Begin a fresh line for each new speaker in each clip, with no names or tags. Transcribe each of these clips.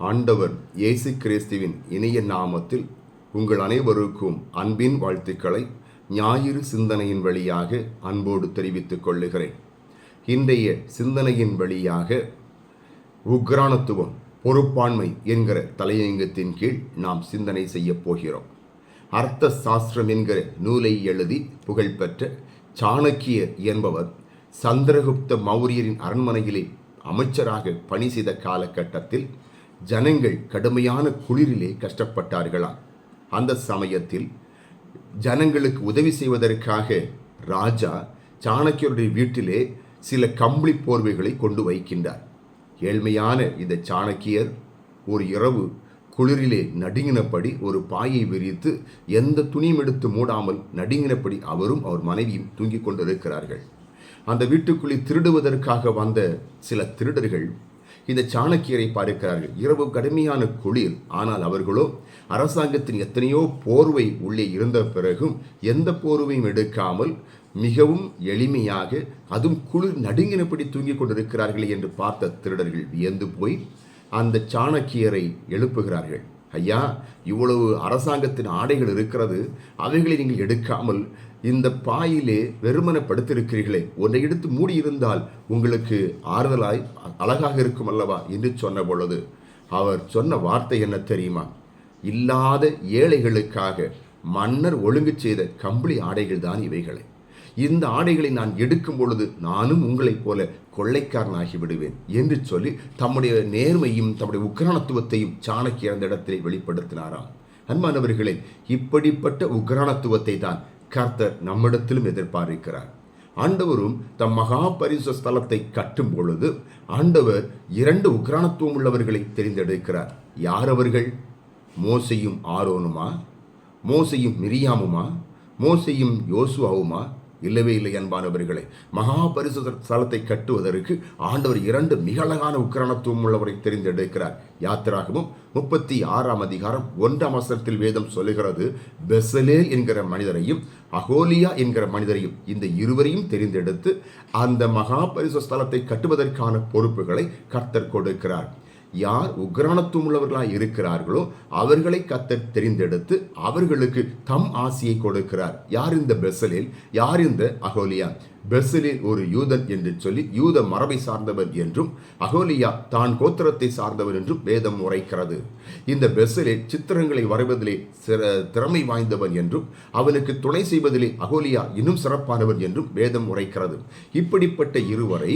ஆண்டவர் இயேசு கிறிஸ்துவின் இணைய நாமத்தில் உங்கள் அனைவருக்கும் அன்பின் வாழ்த்துக்களை ஞாயிறு சிந்தனையின் வழியாக அன்போடு தெரிவித்துக் கொள்ளுகிறேன். இன்றைய சிந்தனையின் வழியாக உக்ரானத்துவம் பொறுப்பாண்மை என்கிற தலையங்கத்தின் கீழ் நாம் சிந்தனை செய்யப் போகிறோம். அர்த்த சாஸ்திரம் என்கிற நூலை எழுதி புகழ்பெற்ற சாணக்கியர் என்பவர் சந்திரகுப்த மௌரியரின் அரண்மனையிலே அமைச்சராக பணி செய்த காலகட்டத்தில் ஜனங்கள் கடுமையான குளிரிலே கஷ்டப்பட்டார்களாம். அந்த சமயத்தில் ஜனங்களுக்கு உதவி செய்வதற்காக ராஜா சாணக்கியருடைய வீட்டிலே சில கம்பளி போர்வைகளை கொண்டு வைக்கின்றார். ஏழ்மையான இந்த சாணக்கியர் ஒரு இரவு குளிரிலே நடுங்கினபடி ஒரு பாயை விரித்து எந்த துணியும் எடுத்து மூடாமல் நடுங்கினபடி அவரும் அவர் மனைவியும் தூங்கிக் கொண்டிருக்கிறார்கள். அந்த வீட்டுக்குள்ளே திருடுவதற்காக வந்த சில திருடர்கள் இந்த சாணக்கியரை பார்க்கிறார்கள். இரவு கடுமையான குளிர். ஆனால் அவர்களோ அரசாங்கத்தின் எத்தனையோ போர்வை உள்ளே இருந்த பிறகும் எந்த போர்வையும் எடுக்காமல் மிகவும் எளிமையாக அதுவும் குளிர் நடுங்கினபடி தூங்கிக் கொண்டிருக்கிறார்கள் என்று பார்த்த திருடர்கள் வியந்து போய் அந்த சாணக்கியரை எழுப்புகிறார்கள். ஐயா இவ்வளவு அரசாங்கத்தின் ஆடைகள் இருக்கிறது அவைகளை நீங்கள் எடுக்காமல் இந்த பாயிலே வெறுமன படுத்திருக்கிறீர்களே ஒன்றை எடுத்து மூடியிருந்தால் உங்களுக்கு ஆறுதலாய் அழகாக இருக்கும் அல்லவா என்று சொன்ன பொழுது அவர் சொன்ன வார்த்தை என்ன தெரியுமா? இல்லாத ஏழைகளுக்காக மன்னர் ஒழுங்கு செய்த கம்பளி ஆடைகள் தான் இவைகளை. இந்த ஆடைகளை நான் எடுக்கும் பொழுது நானும் உங்களைப் போல கொள்ளைக்காரனாகி விடுவேன் என்று சொல்லி தம்முடைய நேர்மையும் தம்முடைய உக்ரானத்துவத்தையும் சாணக்கிய அந்த இடத்திலே வெளிப்படுத்தினாராம். அன்பானவர்களே இப்படிப்பட்ட உக்ரானத்துவத்தை தான் கர்த்தர் நம்மிடத்திலும் எதிர்பார்க்கிறார். ஆண்டவரும் தம் மகா பரிசு ஸ்தலத்தை கட்டும் பொழுது ஆண்டவர் இரண்டு உக்ரானத்துவம் உள்ளவர்களை தெரிந்தெடுக்கிறார். யார் அவர்கள்? மோசையும் ஆரோனுமா? மோசையும் மிரியாமுமா? மோசையும் யோசுவாவுமா? இல்லவே இல்லை அன்பானவர்களே. மகா ஸ்தலத்தை கட்டுவதற்கு ஆண்டவர் இரண்டு மிக அழகான உக்கிரணத்துவம் உள்ளவரை தெரிந்தெடுக்கிறார். யாத்திராகவும் முப்பத்தி ஆறாம் அதிகாரம் ஒன்றாம் அவசரத்தில் வேதம் சொல்லுகிறது பெசலே என்கிற மனிதரையும் அகோலியா என்கிற மனிதரையும் இந்த இருவரையும் தெரிந்தெடுத்து அந்த மகா ஸ்தலத்தை கட்டுவதற்கான பொறுப்புகளை கர்த்தர் கொடுக்கிறார். யார் உக்ரானத்துவம் உள்ளவர்களாக இருக்கிறார்களோ அவர்களை கத்தர் தெரிந்தெடுத்து அவர்களுக்கு தம் ஆசியை கொடுக்கிறார். யார் இந்த பெசலில்? யார் இந்த அகோலியா? பெர்சிலில் ஒரு யூதன் என்று சொல்லி யூத மரபை சார்ந்தவர் என்றும் அகோலியா தான் கோத்திரத்தை சார்ந்தவர் என்றும் வேதம் உரைக்கிறது. இந்த பெர்சிலில் சித்திரங்களை வரைவதிலே திறமை வாய்ந்தவர் என்றும் அவனுக்கு துணை செய்வதிலே அகோலியா இன்னும் சிறப்பானவர் என்றும் வேதம் உரைக்கிறது. இப்படிப்பட்ட இருவரை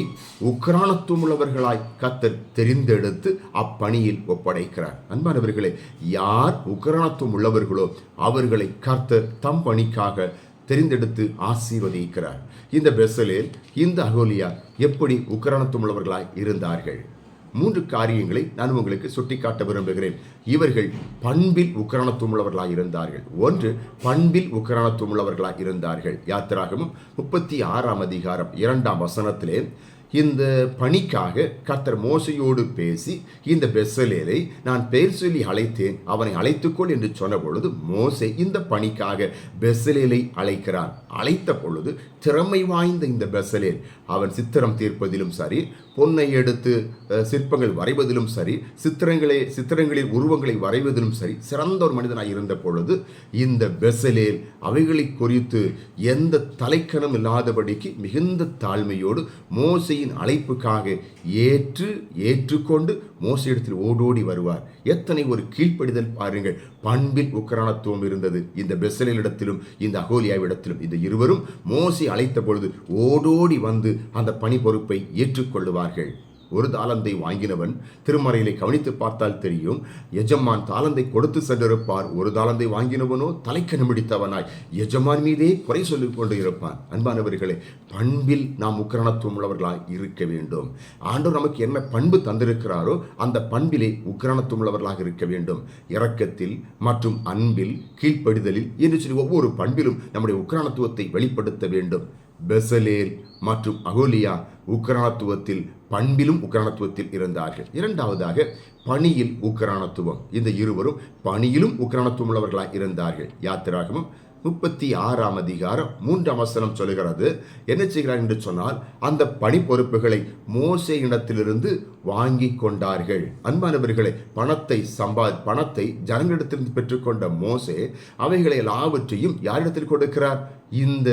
உக்ரானத்துவம் உள்ளவர்களாய் கத்தர் தெரிந்தெடுத்து அப்பணியில் ஒப்படைக்கிறார். அன்பானவர்களே யார் உக்ரானத்துவம் உள்ளவர்களோ அவர்களை கர்த்தர் தம் பணிக்காக தெரிந்தெடுத்து ஆசீர்வதிக்கிறார். இந்த பெசலேல் இந்த அகோலியா எப்படி உக்கரணத்துள்ளவர்களாய் இருந்தார்கள்? மூன்று காரியங்களை நான் உங்களுக்கு சுட்டிக்காட்ட விரும்புகிறேன். இவர்கள் பண்பில் உக்கரணத்துவமுள்ளவர்களாக இருந்தார்கள். ஒன்று பண்பில் உக்கரணத்துவமுள்ளவர்களாக இருந்தார்கள். யாத்திராகமும் முப்பத்தி ஆறாம் அதிகாரம் இரண்டாம் வசனத்திலே இந்த பணிக்காக கர்த்தர் மோசையோடு பேசி இந்த பெசலேலை நான் பெயர் சொல்லி அழைத்தேன் அவனை அழைத்துக்கொள் என்று சொன்ன பொழுது மோசை இந்த பணிக்காக பெசலேலை அழைக்கிறான். அழைத்த பொழுது திறமை வாய்ந்த இந்த பெசலேல் அவன் சித்திரம் தீர்ப்பதிலும் சரி பொன்னை எடுத்து சிற்பங்கள் வரைவதிலும் சரி சித்திரங்களை சித்திரங்களில் உருவங்களை வரைவதிலும் சரி சிறந்த ஒரு மனிதனாக இருந்த பொழுது இந்த பெசலேல் அவைகளை குறித்து எந்த தலைக்கணம் இல்லாதபடிக்கு மிகுந்த தாழ்மையோடு மோசை மோசையின் அழைப்புக்காக ஏற்று ஏற்றுக்கொண்டு மோசையிடத்தில் ஓடோடி வருவார். எத்தனை ஒரு கீழ்ப்படிதல் பாருங்கள். பண்பில் உக்கரணத்துவம் இருந்தது. இந்த பெசலிடத்திலும் இந்த அகோலியாவிடத்திலும் இந்த இருவரும் மோசி அழைத்த பொழுது ஓடோடி வந்து அந்த பணி பொறுப்பை ஏற்றுக்கொள்ளுவார்கள். ஒரு தாளந்தை வாங்கினவன் திருமறையிலே கவனித்து பார்த்தால் தெரியும் எஜமான் தாளந்தை கொடுத்து சென்றிருப்பார். ஒரு தாளந்தை வாங்கினவனோ தலைக்க நிமிடித்தவனாய். எஜமான் மீதே குறை சொல்லிக் கொண்டு இருப்பான் அன்பானவர்களே பண்பில் நாம் உக்கிரணத்துவம் உள்ளவர்களாய் இருக்க வேண்டும். ஆண்டவர் நமக்கு என்ன பண்பு தந்திருக்கிறாரோ அந்த பண்பிலே உக்கிரணத்துவம் உள்ளவர்களாக இருக்க வேண்டும். இரக்கத்தில் மற்றும் அன்பில் கீழ்ப்படிதலில் என்று சொல்லி ஒவ்வொரு பண்பிலும் நம்முடைய உக்கிரணத்துவத்தை வெளிப்படுத்த வேண்டும். பெசலேல் மற்றும் அகோலியா உக்ரணத்துவத்தில் பண்பிலும் உக்ரணத்துவத்தில் இருந்தார்கள். இரண்டாவதாக பணியில் உக்ரணத்துவம் இந்த இருவரும் பணியிலும் உக்ரணத்துவம் உள்ளவர்களாக இருந்தார்கள். யாத்திராகமும் முப்பத்தி ஆறாம் அதிகாரம் மூன்றாம் வசனம் சொல்லுகிறது. என்ன செய்கிறார் என்று சொன்னால் அந்த பணி பொறுப்புகளை மோசே இடத்திலிருந்து வாங்கி கொண்டார்கள். அன்பானவர்களை பணத்தை சம்பா பணத்தை ஜனங்களிடத்திலிருந்து பெற்றுக்கொண்ட மோசே அவைகளை எல்லாவற்றையும் யாரிடத்தில் கொடுக்கிறார்? இந்த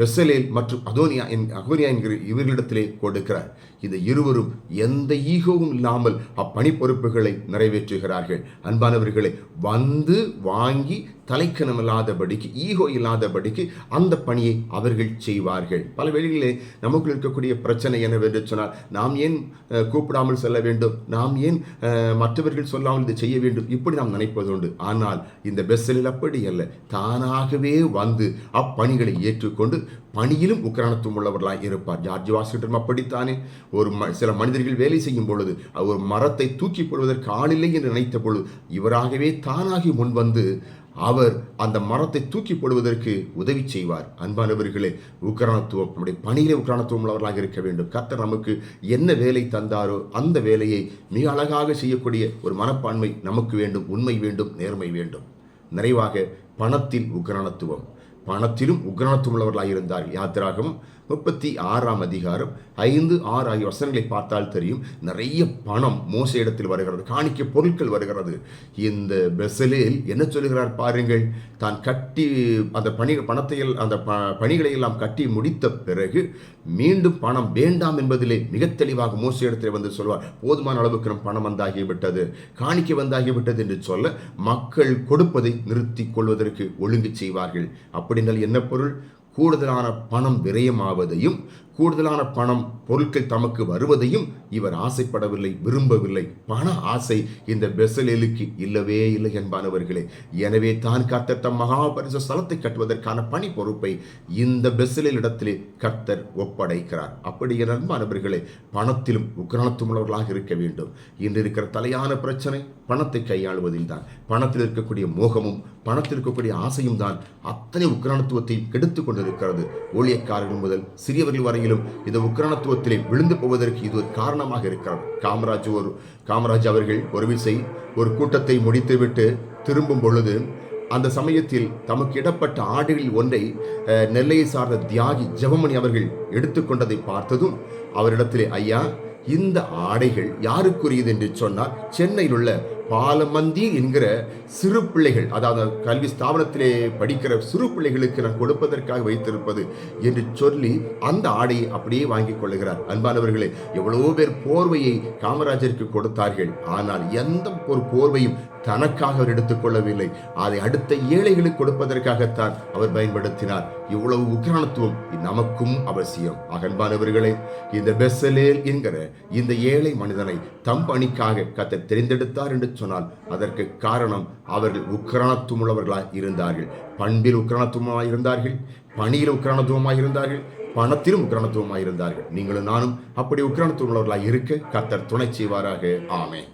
பெசலேல் மற்றும் அதோனியா என் அகோனியா என்கிற இவர்களிடத்திலே கொடுக்கிறார். இந்த இருவரும் எந்த ஈகோவும் இல்லாமல் அப்பணி பொறுப்புகளை நிறைவேற்றுகிறார்கள். அன்பானவர்களை வந்து வாங்கி தலைக்கணம் இல்லாதபடிக்கு ஈகோ இல்லாதபடிக்கு அந்த பணியை அவர்கள் செய்வார்கள். பல வேளைகளிலே நமக்குள் இருக்கக்கூடிய பிரச்சனை என்னவென்று சொன்னால் நாம் ஏன் கூப்பிடாமல் செல்ல வேண்டும்? நாம் ஏன் மற்றவர்கள் சொல்லாமல் இதை செய்ய வேண்டும்? இப்படி நாம் நினைப்பதுண்டு ஆனால் இந்த பெஸ்ஸலில் அப்படி அல்ல. தானாகவே வந்து அப்பணிகளை ஏற்றுக்கொண்டு பணியிலும் உக்கிரானத்துவம் உள்ளவர்களாய் இருப்பார். ஜார்ஜ் வாஷிங்டன் அப்படித்தானே? ஒரு ம சில மனிதர்கள் வேலை செய்யும் பொழுது ஒரு மரத்தை தூக்கி போடுவதற்கு ஆளில்லை என்று நினைத்த பொழுது இவராகவே தானாகி முன்வந்து அவர் அந்த மரத்தை தூக்கி போடுவதற்கு உதவி செய்வார். அன்பானவர்களே உக்ரானத்துவம் நம்முடைய பணியிலே உக்ரானத்துவம் உள்ளவர்களாக இருக்க வேண்டும். கர்த்தர் நமக்கு என்ன வேலை தந்தாரோ அந்த வேலையை மிக அழகாக செய்யக்கூடிய ஒரு மனப்பான்மை நமக்கு வேண்டும் உண்மை வேண்டும் நேர்மை வேண்டும். நிறைவாக பணத்தில் உக்ரானத்துவம் பணத்திலும் உக்ரானத்துவம் உள்ளவர்களாக இருந்தார்கள் யாத்திராகவும் முப்பத்தி ஆறாம் அதிகாரம் ஐந்து ஆறு ஆகிய வசனங்களை பார்த்தால் தெரியும். நிறைய பணம் மோச இடத்தில் வருகிறது காணிக்க பொருட்கள் வருகிறது. இந்த பெசலில் என்ன சொல்லுகிறார் பாருங்கள். தான் கட்டி அந்த பணி பணத்தை அந்த ப பணிகளை எல்லாம் கட்டி முடித்த பிறகு மீண்டும் பணம் வேண்டாம் என்பதிலே மிக தெளிவாக மோச இடத்தில் வந்து சொல்வார். போதுமான அளவுக்கு நம் பணம் வந்தாகிவிட்டது காணிக்க வந்தாகிவிட்டது என்று சொல்ல மக்கள் கொடுப்பதை நிறுத்தி கொள்வதற்கு ஒழுங்கு செய்வார்கள். அப்படின்னால் என்ன பொருள்? கூடுதலான பணம் விரயமாவதையும் கூடுதலான பணம் பொருட்கள் தமக்கு வருவதையும் இவர் ஆசைப்படவில்லை விரும்பவில்லை. பண ஆசை இந்த பெசலேலுக்கு இல்லவே இல்லை என்பானவர்களே. எனவே தான் கர்த்தர் தம் மகாபரிச ஸ்தலத்தை கட்டுவதற்கான பணி பொறுப்பை இந்த பெசலேல் இடத்திலே கர்த்தர் ஒப்படைக்கிறார். அப்படி என் அன்பானவர்களே பணத்திலும் உக்ரானத்தும் உள்ளவர்களாக இருக்க வேண்டும். இன்று இருக்கிற தலையான பிரச்சனை பணத்தை கையாளுவதில் தான் பணத்தில் இருக்கக்கூடிய மோகமும் பணத்தில் இருக்கக்கூடிய ஆசையும் தான் அத்தனை உக்ரானத்துவத்தை கெடுத்து கொண்டிருக்கிறது. ஊழியக்காரர்கள் முதல் சிறியவர்கள் வரையிலும் இந்த உக்ரானத்துவத்திலே விழுந்து போவதற்கு இது ஒரு காரணமாக இருக்கிறது. காமராஜ் ஒரு காமராஜ் அவர்கள் ஒரு விசை ஒரு கூட்டத்தை முடித்துவிட்டு திரும்பும் பொழுது அந்த சமயத்தில் தமக்கு இடப்பட்ட ஆடுகளில் ஒன்றை நெல்லையை சார்ந்த தியாகி ஜெவமணி அவர்கள் எடுத்துக்கொண்டதை பார்த்ததும் அவரிடத்திலே ஐயா இந்த ஆடைகள் யாருக்குரியது என்று சொன்னால் சென்னையில் உள்ள பாலமந்தி என்கிற சிறு பிள்ளைகள் அதாவது கல்வி ஸ்தாபனத்திலே படிக்கிற சிறு பிள்ளைகளுக்கு நான் கொடுப்பதற்காக வைத்திருப்பது என்று சொல்லி அந்த ஆடையை அப்படியே வாங்கி கொள்ளுகிறார். அன்பானவர்களே எவ்வளவோ பேர் போர்வையை காமராஜருக்கு கொடுத்தார்கள். ஆனால் எந்த ஒரு போர்வையும் தனக்காக அவர் எடுத்துக்கொள்ளவில்லை அதை அடுத்த ஏழைகளுக்கு கொடுப்பதற்காகத்தான் அவர் பயன்படுத்தினார். இவ்வளவு உக்ரானத்துவம் நமக்கும் அவசியம். அகன்பானவர்களே இந்த பெசலேல் என்கிற இந்த ஏழை மனிதனை தம் பணிக்காக கத்தர் தெரிந்தெடுத்தார் என்று சொன்னால் அதற்கு காரணம் அவர்கள் உக்ரானத்துவம் உள்ளவர்களாய் இருந்தார்கள். பண்பில் உக்ரானத்துவமாக இருந்தார்கள் பணியில் உக்ரானத்துவமாக இருந்தார்கள் பணத்திலும் உக்ரானத்துவமாய் இருந்தார்கள். நீங்களும் நானும் அப்படி உக்ரானத்துவம் உள்ளவர்களாக இருக்க கத்தர் துணை செய்வாராக. ஆமென்.